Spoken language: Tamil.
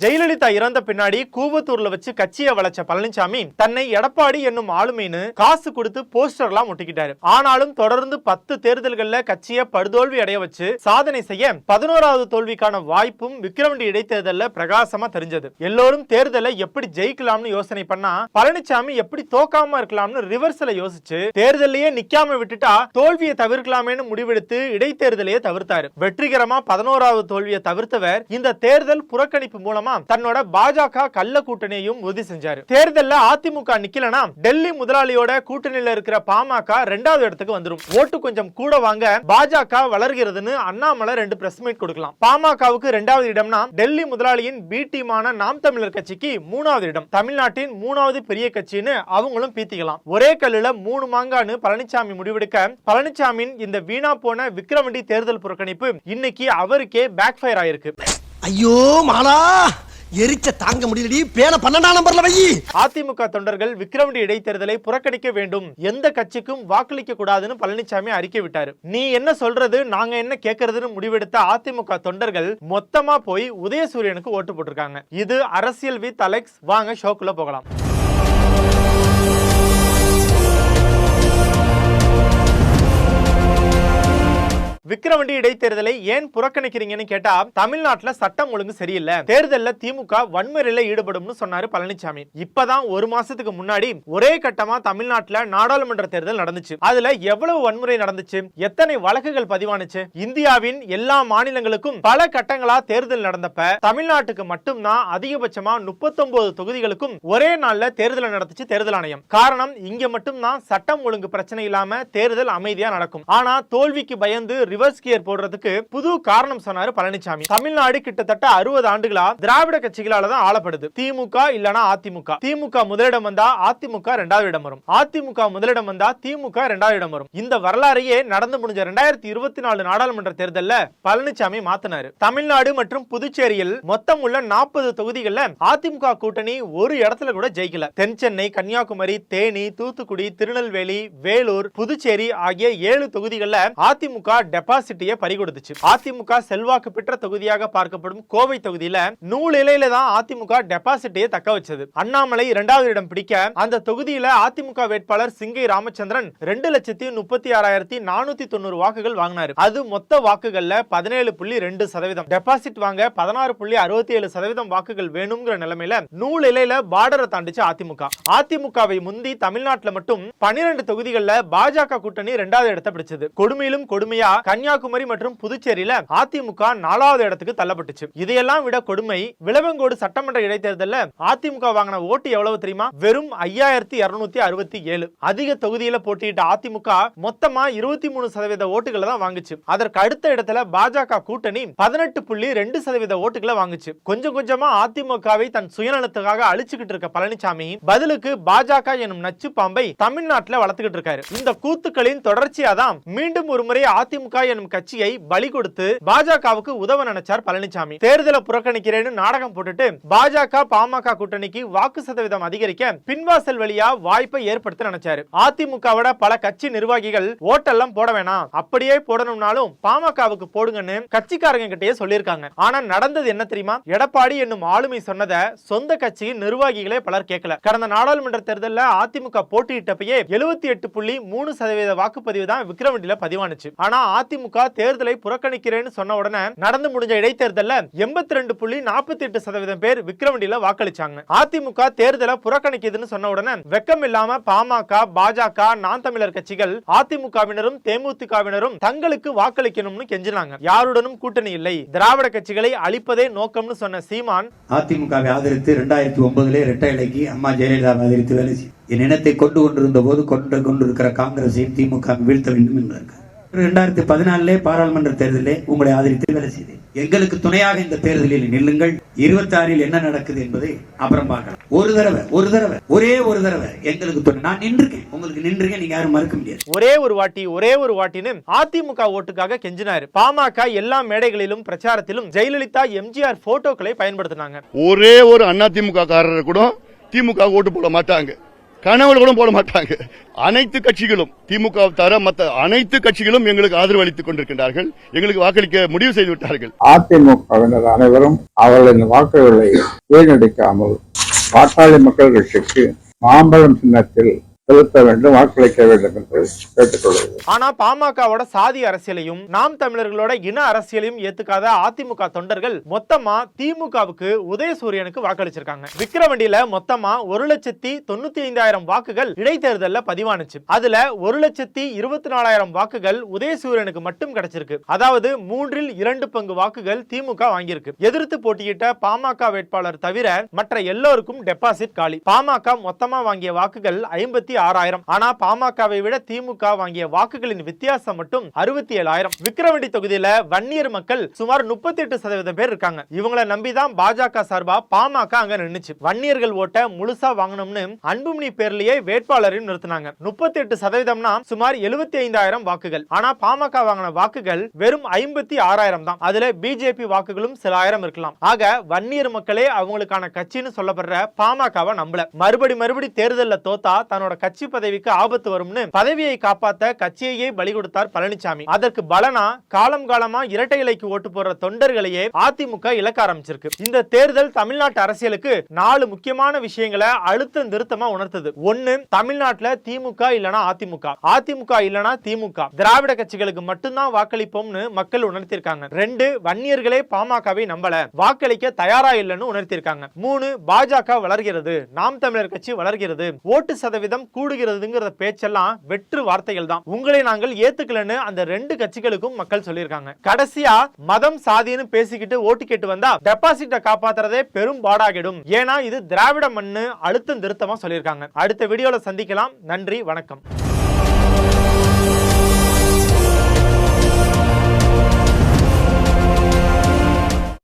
ஜெயலலிதா இறந்த பின்னாடி கூவத்தூர்ல வச்சு கட்சியை வளைச்ச பழனிசாமி தன்னை எடப்பாடி என்னும் ஆளுமைன்னு காசு கொடுத்து போஸ்டர்லாம் ஒட்டிக்கிட்டாரு. ஆனாலும் தொடர்ந்து பத்து தேர்தல்கள்ல கட்சியை படுதோல்வி அடைய வச்சு சாதனை செய்ய பதினோராவது தோல்விக்கான வாய்ப்பும் விக்ரவண்டி இடைத்தேர்தல்ல பிரகாசமா தெரிஞ்சது. எல்லோரும் தேர்தலை எப்படி ஜெயிக்கலாம்னு யோசனை பண்ணா பழனிசாமி எப்படி தோக்காம இருக்கலாம்னு ரிவர்ஸ்ல யோசிச்சு தேர்தலையே நிக்காம விட்டுட்டா தோல்வியை தவிர்க்கலாமேன்னு முடிவெடுத்து இடைத்தேர்தலையே தவிர்த்தாரு. வெற்றிகரமா பதினோராவது தோல்வியை தவிர்த்தவர் இந்த தேர்தல் புறக்கணிப்பு மூலமா தன்னோட பாஜக கள்ள கூட்டணியையும் உறுதி செஞ்சாரு. தேர்தல்ல அதிமுக நிக்கலனா டெல்லி முதலாளியோட கூட்டணியில இருக்கிற பாமக ரெண்டாவது இடத்துக்கு வந்துரும். ஓட்டு கொஞ்சம் கூட வாங்க பாஜக வளர்கிறதுன்னு அண்ணாமலை ரெண்டு பிரஸ் மீட் கொடுக்கலாம். பாமகவுக்கு ரெண்டாவது இடம்னா டெல்லி முதலாளியின் பி டீமான நாம் தமிழர் கட்சிக்கு மூணாவது இடம். தமிழ்நாட்டின் மூணாவது பெரிய கட்சின்னு அவங்களும் பீத்திக்கலாம். ஒரே கல்லுல மூணு மாங்கான்னு பழனிசாமி முடிவெடுக்க பழனிசாமியின் இந்த வீணா போன விக்ரவண்டி தேர்தல் புறக்கணிப்பு இன்னைக்கு அவருக்கே பேக் ஃபயர் ஆயிருக்கு. ஐயோ மாலா! எரிச்ச தாங்க முடியலடி. பேன பன்னெண்டாம் நம்பர்ல வை. அதிமுக தொண்டர்கள் விக்கிரவண்டி இடைத்தேர்தலை புறக்கணிக்க வேண்டும். எந்த கட்சிக்கும் வாக்களிக்க கூடாதுன்னு பழனிசாமி அறிக்கை விட்டாரு. நீ என்ன சொல்றது நாங்க என்ன கேட்கறதுன்னு முடிவெடுத்த அதிமுக தொண்டர்கள் மொத்தமா போய் உதயசூரியனுக்கு ஓட்டு போட்டிருக்காங்க. இது அரசியல் வித் அலெக்ஸ். வாங்க ஷோக்குள்ள போகலாம். விக்கிரவண்டி இடைத்தேர்தலை ஏன் புறக்கணிக்கிறீங்கன்னு கேட்டா தமிழ்நாட்டுல சட்டம் ஒழுங்கு சரியில்லை. தேர்தல்ல திமுக வன்முறையில ஈடுபடும்னு சொன்னாரு பழனிசாமி இப்பதான் ஒரு மாசத்துக்கு முன்னாடி ஒரே கட்டமா தமிழ்நாட்டுல நாடாளுமன்ற தேர்தல் நடந்துச்சு. அதுல எவ்வளவு வன்முறை நடந்துச்சு? எத்தனை வழக்குகள் பதிவானுச்சு? இந்தியாவின் எல்லா மாநிலங்களுக்கும் பல கட்டங்களா தேர்தல் நடந்தப்ப தமிழ்நாட்டுக்கு மட்டும்தான் அதிகபட்சமா 39 தொகுதிகளுக்கும் ஒரே நாள்ல தேர்தல் நடத்துச்சு தேர்தல் ஆணையம். காரணம் இங்க மட்டும்தான் சட்டம் ஒழுங்கு பிரச்சனை இல்லாம தேர்தல் அமைதியா நடக்கும். ஆனா தோல்விக்கு பயந்து ரிவர்ஸ் கியர் போடுறதுக்கு புது காரணம் சொன்னாரு பழனிசாமி தமிழ்நாடு கிட்டத்தட்ட அறுபது ஆண்டுகளா திராவிட கட்சிகளால தான் ஆளப்படுது. திமுக இல்லனா அதிமுக. திமுக முதலிடம் வந்தா அதிமுக ரெண்டாவது இடம் வரும். அதிமுக முதலிடம் வந்தா திமுக ரெண்டாவது இடம் வரும். இந்த வரலாறையே நடந்து முடிஞ்ச ரெண்டாயிரத்தி இருபத்தி நாலு நாடாளுமன்ற தேர்தல்ல பழனிசாமி மாத்தினாரு. தமிழ்நாடு மற்றும் புதுச்சேரியில் மொத்தம் உள்ள நாற்பது தொகுதிகளில் அதிமுக கூட்டணி ஒரு இடத்துல கூட ஜெயிக்கல. தென் சென்னை கன்னியாகுமரி தேனி தூத்துக்குடி திருநெல்வேலி வேலூர் புதுச்சேரி ஆகிய ஏழு தொகுதிகளில் அதிமுக டெபாசிட்டியை பறிகொடுத்துச்சு. அதிமுக செல்வாக்கு பெற்ற தொகுதியாக பார்க்கப்படும் கோவை தொகுதியில நூல் இலையில தான் அதிமுக டெபாசிட்டியை தக்க வச்சது. அண்ணாமலை இரண்டாவது இடம் பிடிக்க அந்த தொகுதியில அதிமுக வேட்பாளர் சிங்கை ராமச்சந்திரன் ரெண்டு லட்சத்தி முப்பத்தி ஆறாயிரத்தி நானூத்தி தொண்ணூறு வாக்குகள் வாங்கினாரு. அது மொத்த வாக்குகள்ல பதினேழு புள்ளி ரெண்டு சதவீதம். டெபாசிட் வாங்க பதினாறு புள்ளி அறுபத்தி ஏழு சதவீதம் வாக்குகள் வேணுங்கிற நிலைமையில நூல் இலையில பார்டரை தாண்டிச்சு அதிமுக. அதிமுகவை முந்தி தமிழ்நாட்டில் மட்டும் பனிரெண்டு தொகுதிகளில் பாஜக கூட்டணி இரண்டாவது இடத்தை பிடிச்சது. கொடுமையிலும் கொடுமையா கன்னியாகுமரி மற்றும் புதுச்சேரியில அதிமுக நாலாவது இடத்துக்கு தள்ளப்பட்டுச்சு. இதையெல்லாம் விட கொடுமை விளவங்கோடு சட்டமன்ற இடைத்தேர்தல்ல அதிமுக வாங்கின ஓட்டு எவ்வளவு தெரியுமா? வெறும் ஐயாயிரத்தி இருநூத்தி அறுபத்தி ஏழு. அதிக தொகுதியில போட்டியிட்ட அதிமுக மொத்தமா இருபத்தி மூணு சதவீத ஓட்டுகளை தான் வாங்குச்சு. அதற்கு அடுத்த இடத்துல பாஜக கூட்டணி பதினெட்டு புள்ளி ரெண்டு சதவீத ஓட்டுகளை வாங்குச்சு. கொஞ்சம் கொஞ்சமா அதிமுகவை தன் சுயநலத்துக்காக அழிச்சுக்கிட்டு இருக்க பழனிசாமி பதிலுக்கு பாஜக எனும் நச்சு பாம்பை தமிழ்நாட்டில் வளர்த்துக்கிட்டு இருக்காரு. இந்த கூத்துக்களின் தொடர்ச்சியா தான் மீண்டும் ஒரு முறை அதிமுக எனும் கட்சியை பலி கொடுத்து பாஜகவுக்கு உதவ நினைச்சார் பழனிசாமி தேர்தலை புறக்கணிக்கிறேன்னு நாடகம் போட்டுட்டு பாஜக பாமக கூட்டணிக்கு வாக்கு சதவீதம் அதிகரிக்க பின்வாசல் வழியா வாய்ப்பை ஏற்படுத்த நினைச்சாரு. அதிமுகவோட பல கட்சி நிர்வாகிகள் ஓட்டெல்லாம் போட வேணாம். அப்படியே போடணும்னாலும் பாமகவுக்கு போடுங்கன்னு கட்சிக்காரங்க கிட்டயே சொல்லியிருக்காங்க. ஆனா நடந்தது என்ன தெரியுமா? எடப்பாடி என்னும் ஆளுமை சொன்னதை சொந்த கட்சியின் நிர்வாகிகளே பலர் கேட்கல. கடந்த நாடாளுமன்ற தேர்தலில் அதிமுக போட்டியிட்டப்பயே எழுபத்தி எட்டு புள்ளி மூணு சதவீத வாக்குப்பதிவு தான் விக்ரவண்டியில பதிவானுச்சு. ஆனா அதிமுக தேர்தலை புறக்கணிக்கிறேன்னு சொன்ன உடனே நடந்து முடிஞ்ச இடைத்தேர்தல்ல எண்பத்தி ரெண்டு புள்ளி நாற்பத்தி எட்டு சதவீதம் பேர் விக்கிரவண்டியில வாக்களிச்சாங்க. அதிமுக தேர்தலை புறக்கணிக்குதுன்னு சொன்ன உடனே வெக்கம் இல்லாம பாமக பாஜக நான் தமிழர் கட்சிகள் அதிமுகவினரும் தேமுதிகவினரும் தங்களுக்கு வாக்களிக்கணும்னு கெஞ்சினாங்க. யாருடனும் கூட்டணி இல்லை. திராவிட கட்சிகளை அழிப்பதே நோக்கம்னு சொன்ன சீமான் அதிமுகவை ஆதரித்து ரெண்டாயிரத்தி ஒன்பதுல இரட்டை இலைக்கு அம்மா ஜெயலலிதாவை ஆதரித்து வேலை என் இனத்தை கொண்டு கொண்டிருந்த போது கொண்டு கொண்டிருக்கிற காங்கிரஸையும் திமுக வீழ்த்த வேண்டும் என்பதற்கு ரெண்டாயிரத்தி பதினாலிலே பாராளுமன்ற தேர்தலிலே உங்களை ஆதரித்து வேலை செய்தேன். எங்களுக்கு துணையாக இந்த தேர்தலில் நில்லுங்கள். இருபத்தி ஆறில் என்ன நடக்குது என்பதை அப்புறம் பார்க்கலாம். ஒரு தடவை ஒரு தடவை ஒரே ஒரு தடவை எங்களுக்கு துணை நான் நின்றுக்கேன் உங்களுக்கு நின்றுக்கேன் நீங்க யாரும் மறுக்க முடியாது. ஒரே ஒரு வாட்டி ஒரே ஒரு வாட்டின்னு அதிமுக ஓட்டுக்காக கெஞ்சினாரு. பாமக எல்லா மேடைகளிலும் பிரச்சாரத்திலும் ஜெயலலிதா எம்ஜிஆர் போட்டோக்களை பயன்படுத்தினாங்க. ஒரே ஒரு அதிமுக காரர் கூட திமுக ஓட்டு போட மாட்டாங்க. கனவுகளும் போட மாட்டாங்க. அனைத்து கட்சிகளும் திமுக தர மற்ற அனைத்து கட்சிகளும் எங்களுக்கு ஆதரவு அளித்துக் கொண்டிருக்கின்றார்கள். எங்களுக்கு வாக்களிக்க முடிவு செய்து விட்டார்கள். அதிமுகவினர் அனைவரும் அவர்களின் வாக்குகளை வீணடிக்காமல் பாட்டாளி மக்கள் கட்சிக்கு மாம்பழம் சின்னத்தில் செலுத்த வேண்டும் வாக்களிக்க வேண்டும் என்று கேட்டுக்கொள்கிறது ஆனா பாமகவோட சாதி அரசியலையும் நாம் தமிழர்களோட இன அரசியலையும் ஏத்துக்காத அதிமுக தொண்டர்கள் மொத்தமா திமுகவுக்கு உதயசூரியனுக்கு வாக்களிச்சிருக்காங்க. விக்கிரவண்டியில மொத்தமா ஒரு லட்சத்தி தொண்ணூத்தி ஐந்தாயிரம் வாக்குகள் இடைத்தேர்தல்ல பதிவானுச்சு. அதுல ஒரு லட்சத்தி இருபத்தி நாலாயிரம் வாக்குகள் உதயசூரியனுக்கு மட்டும் கிடைச்சிருக்கு. அதாவது மூன்றில் இரண்டு பங்கு வாக்குகள் திமுக வாங்கியிருக்கு. எதிர்த்து போட்டியிட்ட பாமக வேட்பாளர் தவிர மற்ற எல்லோருக்கும் டெபாசிட் காலி. பாமக மொத்தமா வாங்கிய வாக்குகள் ஐம்பத்தி ஆறாயிரம். ஆனா பாமகவை விட திமுக வாங்கிய வாக்குகளின் வித்தியாசம் மட்டும் அறுபத்தி ஏழாயிரம் விக்கிரவாண்டி தொகுதியில வன்னியர் மக்கள் சுமார் முப்பத்தி எட்டு சதவீதம் பேர் இருக்காங்க. இவங்களை நம்பிதான் பாஜக சார்பா பாமக அங்க நின்னுச்சு. வன்னியர்கள் ஓட்ட முழுசா வாங்கணும்னு அன்புமணி பேர்லயே வேட்பாளரையும் நிறுத்தினாங்க. முப்பத்தி எட்டு சதவீதம்னா சுமார் எழுபத்தி ஐந்தாயிரம் வாக்குகள். ஆனா பாமக வாங்கின வாக்குகள் வெறும் ஐம்பத்தி ஆறாயிரம் தான். அதுல பிஜேபி வாக்குகளும் சில ஆயிரம் இருக்கலாம். ஆக வன்னியர் மக்களே அவங்களுக்கான கட்சின்னு சொல்லப்படுற பாமகவை நம்பல. மறுபடி மறுபடி தேர்தலில் தோத்தா தன்னோட கட்சி பதவிக்கு ஆபத்து வரும்னு பதவியை காப்பாத்த கட்சியையே பலி கொடுத்தார் பழனிசாமி அதற்கு பலனா காலம் காலமா இரட்டை இலைக்கு ஓட்டு போடுற தொண்டர்களையே அதிமுக இழக்க ஆரம்பிச்சிருக்கு. இந்த தேர்தல் தமிழ்நாட்டு அரசியலுக்கு நாலு முக்கியமான விஷயங்களை அழுத்தம் திருத்தமா உணர்த்தது. ஒண்ணு தமிழ்நாட்டுல திமுக இல்லனா அதிமுக. அதிமுக இல்லனா திமுக. திராவிட கட்சிகளுக்கு மட்டும்தான் வாக்களிப்போம்னு மக்கள் உணர்த்திருக்காங்க. ரெண்டு வன்னியர்களே பாமகவை நம்பல. வாக்களிக்க தயாரா இல்லைன்னு உணர்த்திருக்காங்க. மூணு பாஜக வளர்கிறது. நாம் தமிழர் கட்சி வளர்கிறது. ஓட்டு சதவீதம் கூடுகிறதுங்கிற பேச்செல்லாம் வெற்று வார்த்தைகள் தான். உங்களை நாங்கள் ஏத்துக்கலன்னு அந்த ரெண்டு கட்சிகளுக்கும் மக்கள் சொல்லியிருக்காங்க. கடைசியா மதம் சாதின்னு பேசிக்கிட்டு ஓட்டு கேட்டு வந்தா டெபாசிட்டை காப்பாத்துறதே பெரும் பாடாகிடும். ஏன்னா இது திராவிட மண்ணு அழுத்தம் திருத்தமா சொல்லியிருக்காங்க. அடுத்த வீடியோல சந்திக்கலாம். நன்றி வணக்கம்.